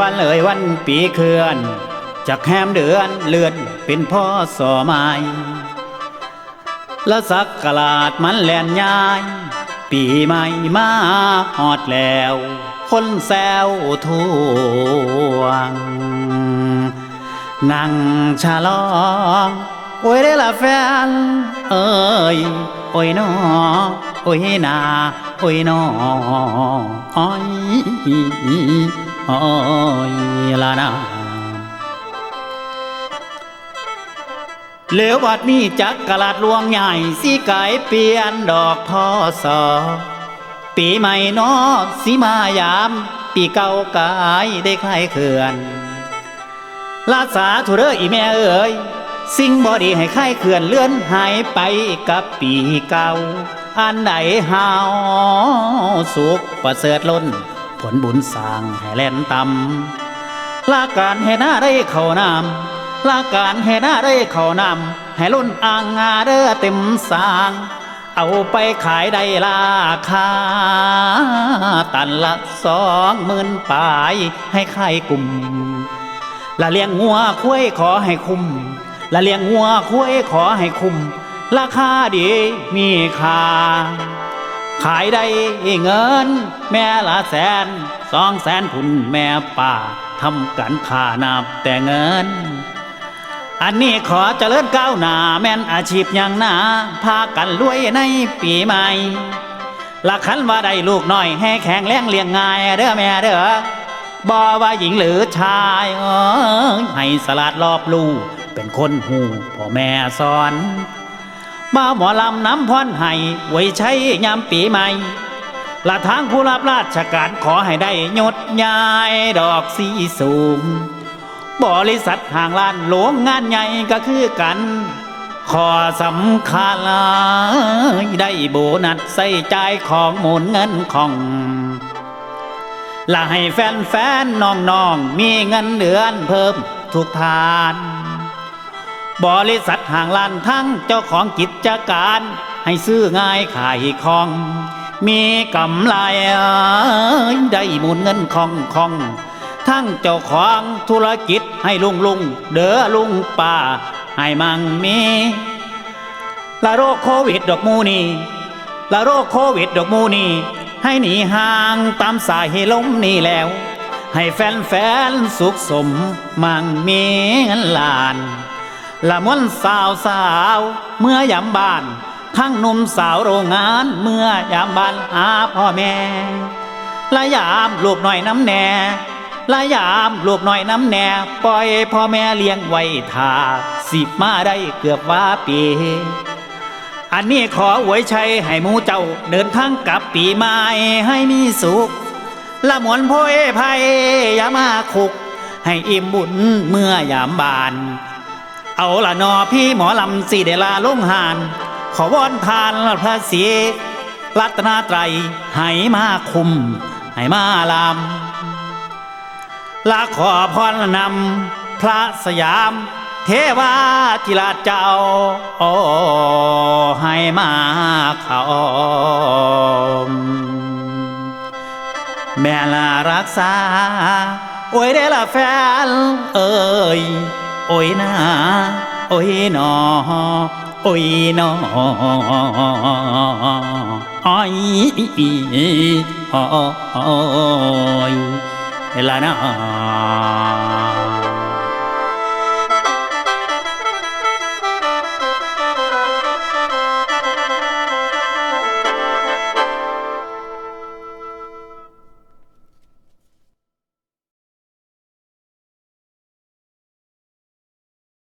วันเอ่ยวันปีเคลื่อน จากแฮมเดือนเลือนเป็นพ่อสอไม้และสักกลาดมันแล่นย้าย ปีใหม่มาฮอดแล้ว คนแซวทวง นั่งฉลองโอ้ยได้ละแฟน เอ้ยโอ้ยนอโอ้ยนาโอ้ยนออ้อย อยละนาเหลววัดนี้จักกะลาดลวงใหญ่สีไก่เปลี่ยนดอกพ่อสอปีใหม่นอสีมายาม ปีเก่ากายได้คลายเขื่อนลาสาธุเรออีแม่เอ๋ยสิ่งบอดีให้ค่ายเขื่อนเลื่อนหายไปกับปีเก่า อันใดหาวสุขประเสริฐล้น ผลบุญสร้างให้แล่นต่ำลาการให้หน้าได้เข้านำลาการให้หน้าได้เข้านำให้ล้นอ่างงาเด้อเต็มสาง เอาไปขายได้ราคา ตันละสองหมื่นปาย ให้ใครกลุ่มละเลี้ยงงัวคุ้ยขอให้คุ้มละเลี้ยงงัวคุ้ยขอให้คุ้มราคาดีมีค่า ขายได้เงิน แม่ละแสนสองแสนพุ่นแม่ป่าทำกันค่านับแต่เงิน อันนี้ขอเจริญก้าวหน้าแม่นอาชีพอย่างหนาพากันรวยในปีใหม่ละคันว่าได้ลูกน้อยให้แข็งแรงเลี้ยงง่ายเด้อแม่เด้อบ่ว่าหญิงหรือชายเอ้ยให้สลัดรอบลูกเป็นคนหูพ่อแม่สอน มาหมอลำน้ำพรให้ไว้ใช้ยามปีใหม่ละทางผู้รับราชการขอให้ได้ยศยายดอกสีสูง บริษัทห่างล้านหลวงงานใหญ่ก็คือกัน ขอสำคัญได้โบนัสใส่ใจของหมุนเงินของและให้แฟนๆน้องๆมีเงินเดือนเพิ่มทุกทาน บริษัทห่างล้านทั้งเจ้าของกิจการ ให้ซื้อง่ายขายของ มีกำไรได้หมุนเงินคองคองทั้งเจ้าของธุรกิจให้ลุงลุงเด้อลุงป้าให้มั่งมีละโรคโควิดดอกมูนีละโรคโควิดดอกมูนีให้หนีห่างตามสายให้ล้มนี่แล้ว ให้แฟนๆสุขสมมั่งมีเงินลาน ละมวนสาวสาว เมื่อยามบ้าน ทั้งหนุ่มสาวโรงงาน เมื่อยามบ้านหาพ่อแม่ละยามลูกหน่อยน้ำแน่ละยามลูกหน่อยน้ำแน่ปล่อยพ่อแม่เลี้ยงไว้ทาสิบมาได้เกือบว่าปีอันนี้ขออวยชัยให้หมูเจ้าเดินทางกลับปีใหม่ให้มีสุข ละมวนโพยภัยอย่ามาคุก ให้อิ่มบุญเมื่อยามบาน เอาละนอพี่หมอลำสีเดลาลงหาน ขอวอนทานพระศรีรัตนาไตรให้มาคุมให้มาลำละขอพรนำพระสยาม เทวาจิราชเจ้าโอ้ให้มาเขาแม่ลารักษา โอ้ยได้ละแฟนเอ้ย โอ้ยนาโอ้ยนอโอ้ยนออ้อยอ้อยลานา